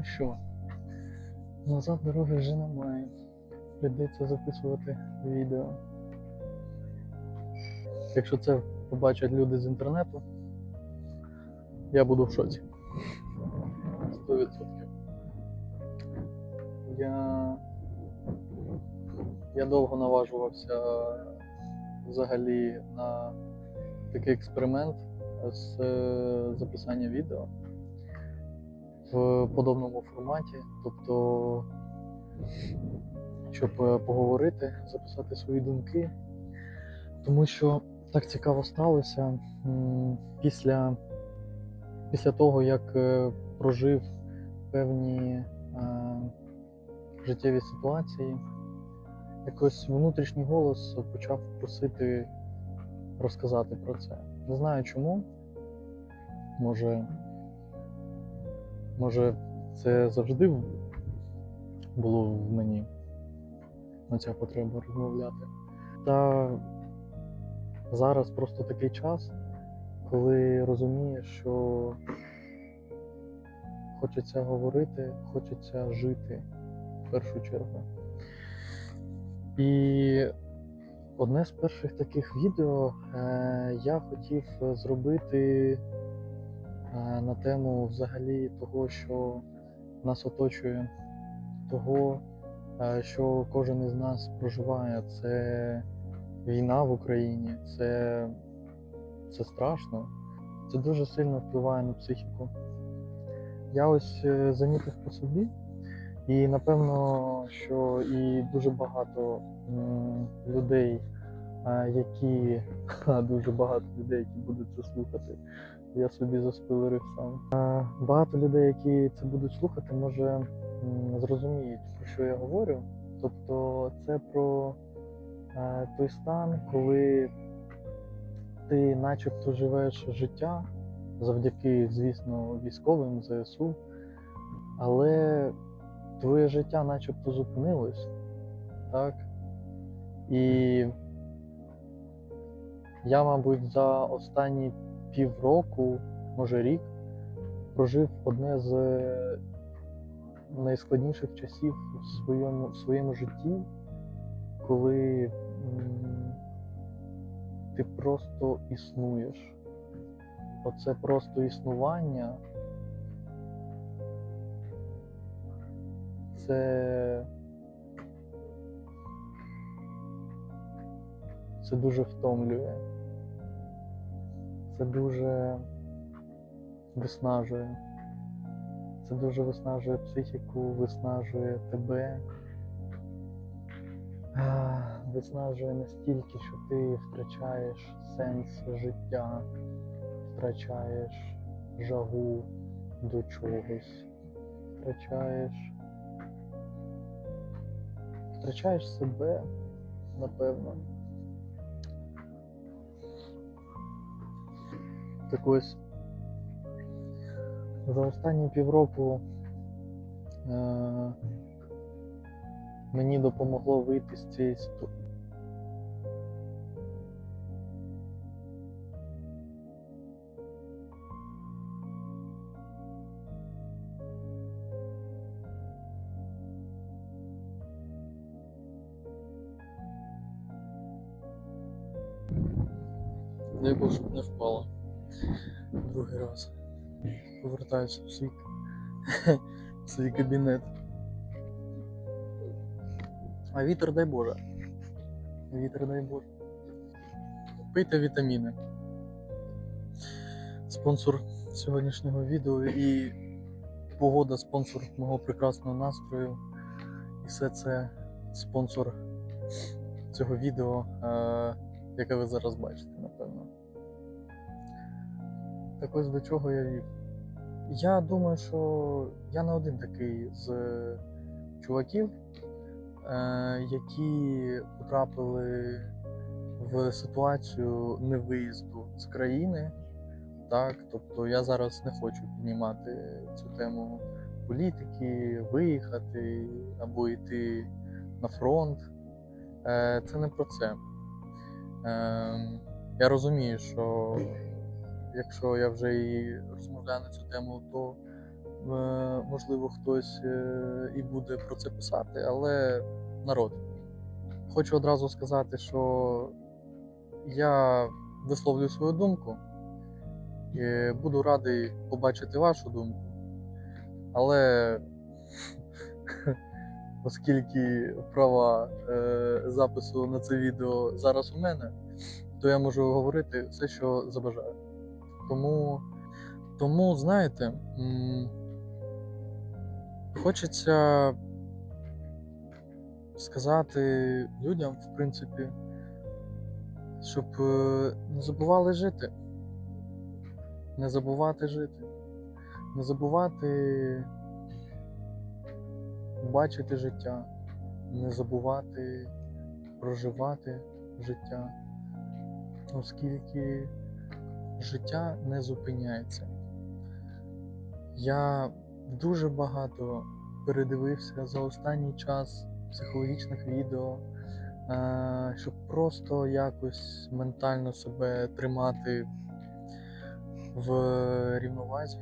Ну що, назад дороги вже немає. Прийдеться записувати відео. Якщо це побачать люди з інтернету, я буду в шоці. 100%. Я, я довго наважувався взагалі на такий експеримент з е, записання відео в подобному форматі. Тобто, щоб е, поговорити, записати свої думки. Тому що так цікаво сталося після, після того, як е, прожив певні е, життєві ситуації, якось внутрішній голос почав просити розказати про це. Не знаю чому. Може, може, це завжди було в мені на ця потреба розмовляти. Та зараз просто такий час, коли розумієш, що хочеться говорити, хочеться жити в першу чергу. І одне з перших таких відео е, я хотів зробити на тему взагалі того, що нас оточує, того, е, що кожен із нас проживає. Це війна в Україні, це, це страшно, це дуже сильно впливає на психіку. Я ось е, замітив по собі, і напевно, що і дуже багато людей, е, які дуже багато людей, які будуть це слухати. Я собі заспойлерив сам. Е, Багато людей, які це будуть слухати, може зрозуміють, про що я говорю. Тобто, це про е, той стан, коли ти начебто живеш життя завдяки, звісно, військовим ЗСУ, але твоє життя начебто зупинилось, так? І я, мабуть, за останні півроку, може рік, прожив одне з найскладніших часів в своєму, в своєму житті, коли ти просто існуєш. Оце просто існування. Це. Це дуже втомлює. Це дуже виснажує. Це дуже виснажує психіку, виснажує тебе. Виснажує настільки, що ти втрачаєш сенс життя, втрачаєш жагу до чогось, втрачаєш. Втрачаєш себе, напевно. Так ось за останні півроку е- мені допомогло вийти з цієї ситуації. Не. Другий раз. Повертаюся в свій, в свій кабінет. А вітер дай Боже. Вітер дай Боже. Пийте вітаміни. Спонсор сьогоднішнього відео і погода спонсор мого прекрасного настрою. І все це спонсор цього відео, е- яке ви зараз бачите, напевно. Так ось до чого я вів. Я думаю, що я не один такий з чуваків, е, які потрапили в ситуацію невиїзду з країни. Так, тобто я зараз не хочу піднімати цю тему політики, виїхати або йти на фронт. Е, Це не про це. Е, Я розумію, що якщо я вже і розмовляю на цю тему, то можливо, хтось е, і буде про це писати, але народ. Хочу одразу сказати, що я висловлюю свою думку. І буду радий побачити вашу думку. Але оскільки права е, запису на це відео зараз у мене, то я можу говорити все, що забажаю. Тому, тому знаєте, хочеться сказати людям, в принципі, щоб е, не забували жити. Не забувати жити. Не забувати бачити життя, не забувати проживати життя, оскільки життя не зупиняється. Я дуже багато передивився за останній час психологічних відео, е, щоб просто якось ментально себе тримати в рівновазі.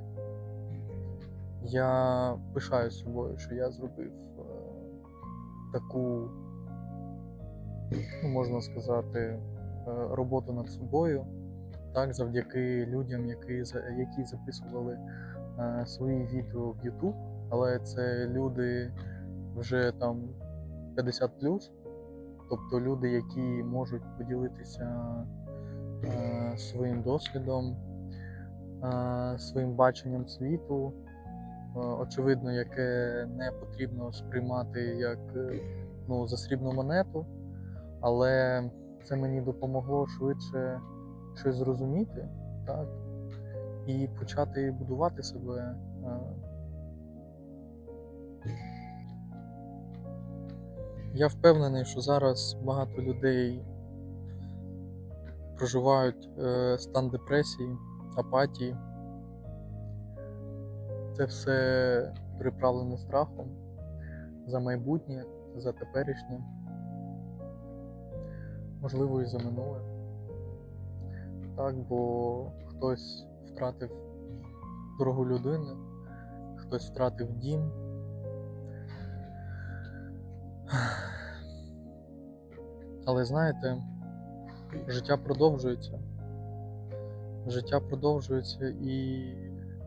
Я пишаю собою, що я зробив е, таку, ну, можна сказати, е, роботу над собою, так, завдяки людям, які, які записували е, свої відео в YouTube, але це люди вже там 50 тобто люди, які можуть поділитися е, своїм досвідом, е, своїм баченням світу, е, очевидно, яке не потрібно сприймати як е, ну, за срібну монету, але це мені допомогло швидше щось зрозуміти, так, і почати будувати себе. е. Я впевнений, що зараз багато людей проживають е, стан депресії, апатії. Це все приправлене страхом за майбутнє, за теперішнє, можливо, і за минуле. Так, бо хтось втратив дорогу людину, хтось втратив дім. Але знаєте, життя продовжується. Життя продовжується і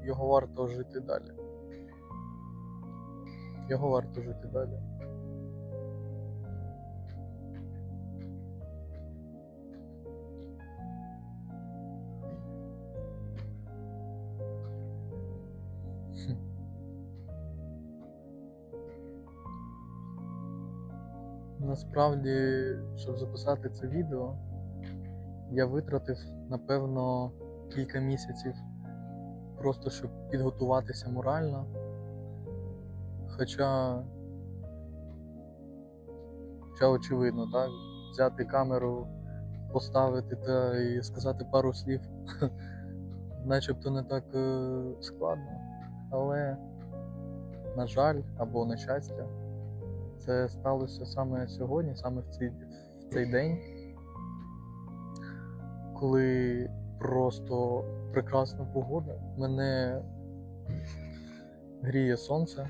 його варто жити далі. Його варто жити далі. Насправді, щоб записати це відео, я витратив, напевно, кілька місяців просто щоб підготуватися морально. Хоча, хоча очевидно, так, взяти камеру, поставити та і сказати пару слів, начебто не так е, складно. Але, на жаль, або на щастя, це сталося саме сьогодні, саме в цей, в цей день, коли просто прекрасна погода. Мене гріє сонце.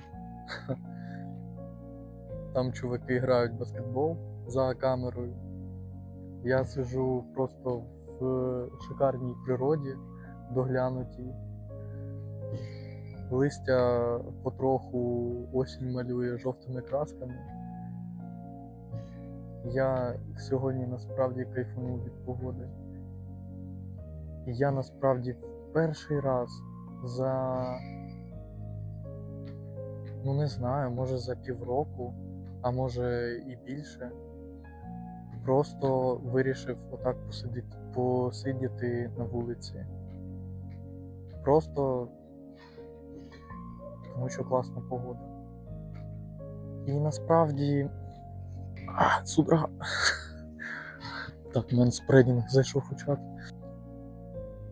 Там чуваки грають баскетбол за камерою. Я сиджу просто в шикарній природі, доглянутій. Листя потроху осінь малює жовтими красками. Я сьогодні насправді кайфанув від погоди. Я насправді в перший раз за, ну не знаю, може за півроку, а може і більше, просто вирішив отак посидіти, посидіти на вулиці. Просто тому що класна погода. І насправді. А, судорога. Так, в мене спредінг зайшов у чат.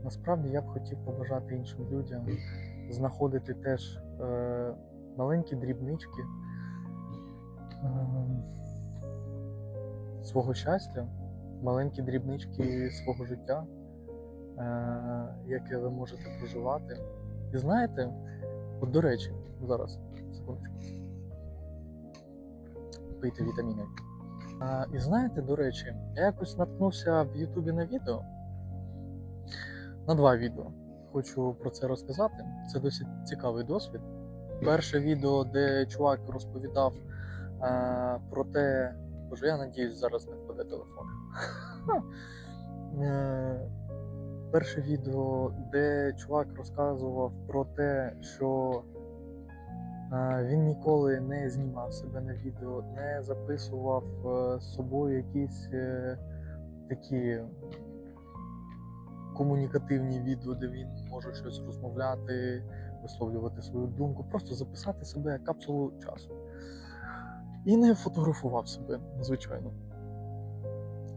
Насправді я б хотів побажати іншим людям знаходити теж е, маленькі дрібнички е, свого щастя, маленькі дрібнички свого життя, е, яке ви можете проживати. І знаєте, От до речі, зараз, секундочку. Пийте вітаміни. А, і знаєте, до речі, я якось наткнувся в Ютубі на відео. На два відео. Хочу про це розказати. Це досить цікавий досвід. Перше відео, де чувак розповідав е, про те, боже, я надіюсь, зараз не впаде телефон. Перше відео, де чувак розказував про те, що е, він ніколи не знімав себе на відео, не записував е, з собою якісь е, такі комунікативні відео, де він може щось розмовляти, висловлювати свою думку, просто записати себе як капсулу часу. І не фотографував себе, звичайно.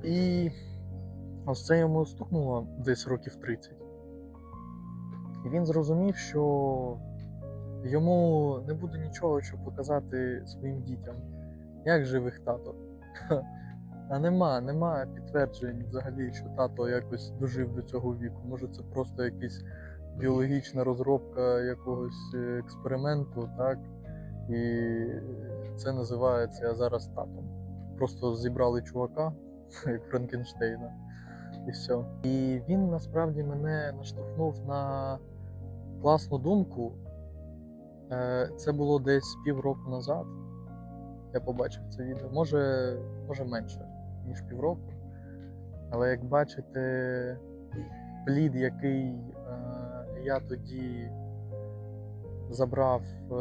І ось це йому стукнуло десь років 30. І він зрозумів, що йому не буде нічого, щоб показати своїм дітям, як живих тато. А нема, нема підтверджень взагалі, що тато якось дожив до цього віку. Може, це просто якась біологічна розробка якогось е, експерименту, так? І це називається зараз татом. Просто зібрали чувака, Франкенштейна, і все. І він насправді мене наштовхнув на класну думку. Е, Це було десь півроку назад. Я побачив це відео. Може, може менше, ніж півроку. Але як бачите, плід, який е, я тоді забрав е,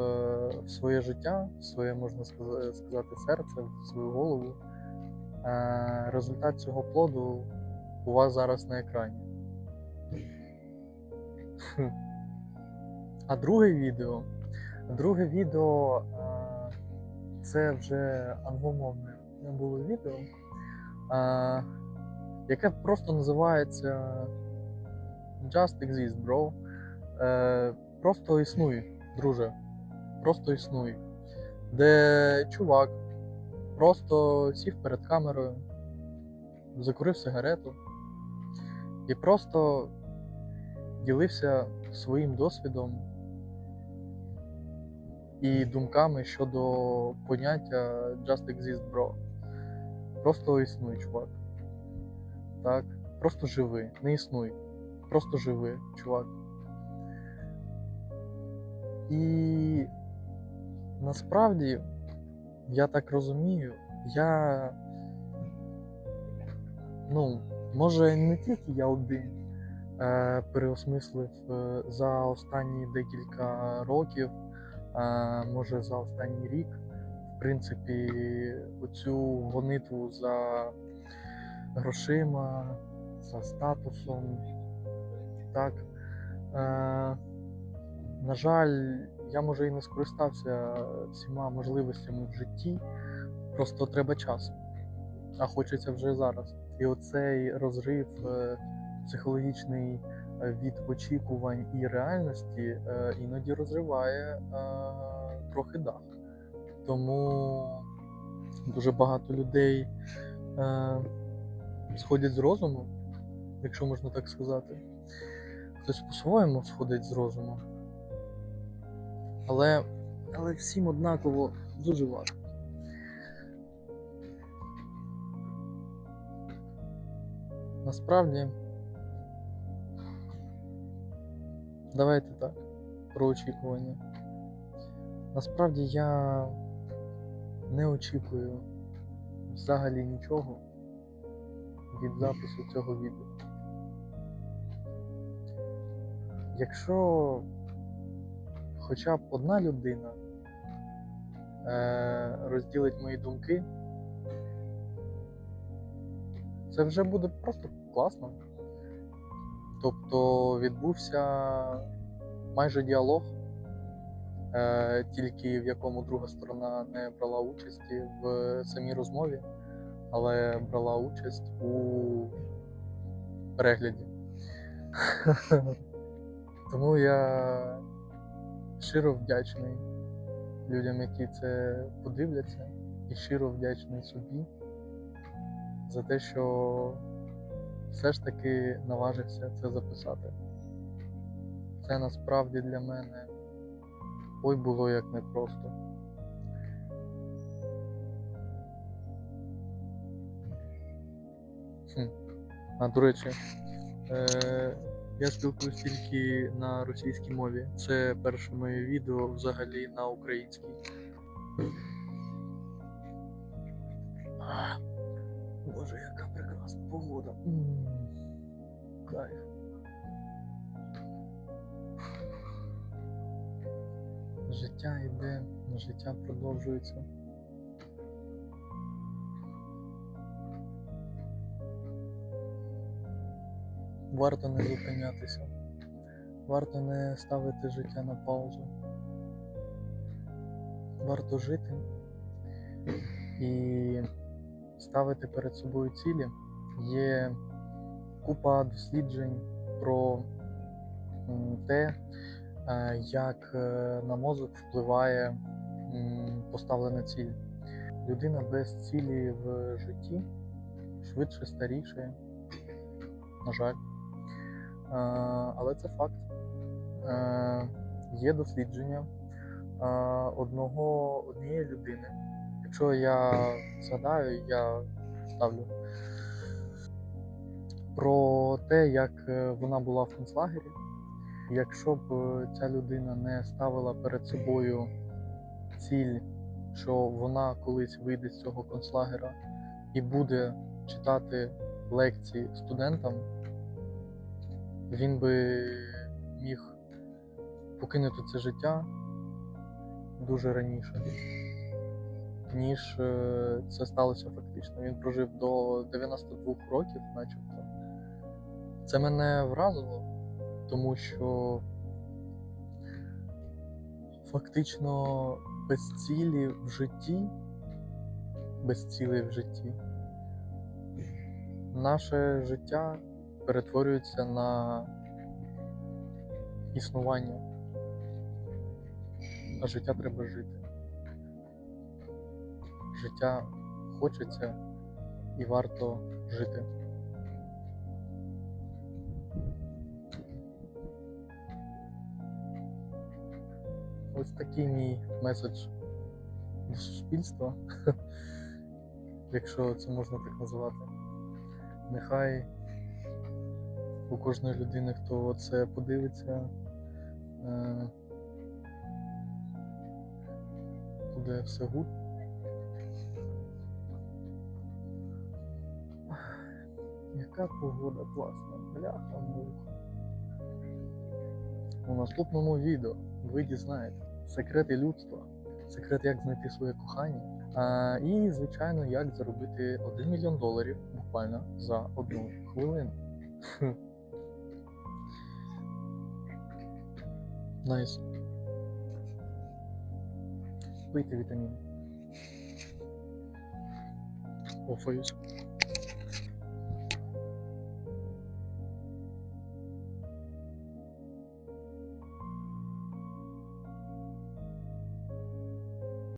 в своє життя, в своє, можна сказати, серце, в свою голову, результат цього плоду у вас зараз на екрані. А друге відео. Друге відео це вже англомовне було відео, яке просто називається Just Exist, Bro. Е, Просто існуй, друже. Просто існуй. Де чувак просто сів перед камерою, закурив сигарету і просто ділився своїм досвідом і думками щодо поняття Just Exist Bro. Просто існуй, чувак. Так? Просто живи, не існуй. Просто живи, чувак. І насправді, я так розумію, я. Ну, може, не тільки я один е, переосмислив е, за останні декілька років, е, може за останній рік, в принципі, оцю гонитву за грошима, за статусом. Так. Е, на жаль, я може і не скористався всіма можливостями в житті, просто треба час, а хочеться вже зараз. І оцей розрив е, психологічний е, від очікувань і реальності е, іноді розриває трохи дах. Тому дуже багато людей сходять з розуму, якщо можна так сказати. Хтось по-своєму сходить з розуму. Але, але всім однаково дуже важко. Насправді, давайте так, про очікування. Насправді я не очікую взагалі нічого від запису цього відео. Якщо хоча б одна людина е, розділить мої думки, це вже буде просто класно. Тобто відбувся майже діалог, е, тільки в якому друга сторона не брала участі в самій розмові, але брала участь у перегляді. Тому я щиро вдячний людям, які це подивляться, і щиро вдячний собі за те, що все ж таки наважився це записати. Це насправді для мене ой було як непросто. А до речі, е, я спілкуюсь тільки на російській мові. Це перше моє відео взагалі на українській. Кайф. Життя йде, життя продовжується. Варто не зупинятися. Варто не ставити життя на паузу. Варто жити і ставити перед собою цілі. Є купа досліджень про те, е, як е, на мозок впливає поставлена ціль. Людина без цілі в житті швидше старішає, на жаль. Е, Але це факт. Є дослідження одного, однієї людини. Якщо я згадаю, я ставлю про те, як е, вона була в концлагері. Якщо б е, ця людина не ставила перед собою ціль, що вона колись вийде з цього концлагера і буде читати лекції студентам, він би міг покинути це життя дуже раніше, ніж е, це сталося фактично. Він прожив до 92 років, начебто. Це мене вразило, тому що фактично без цілі в житті, без цілей в житті, наше життя перетворюється на існування. А життя треба жити. Життя хочеться і варто жити. Ось такий мій меседж до суспільства, якщо це можна так назвати. Нехай у кожної людини, хто це подивиться, е, буде все гуд. Яка погода класна, бляха муха. У наступному відео ви дізнаєте секрети людства, секрет, як знайти своє кохання. А, і, звичайно, як заробити 1 мільйон доларів буквально за одну хвилину. Найс. Пийте вітаміни. Офаюсь.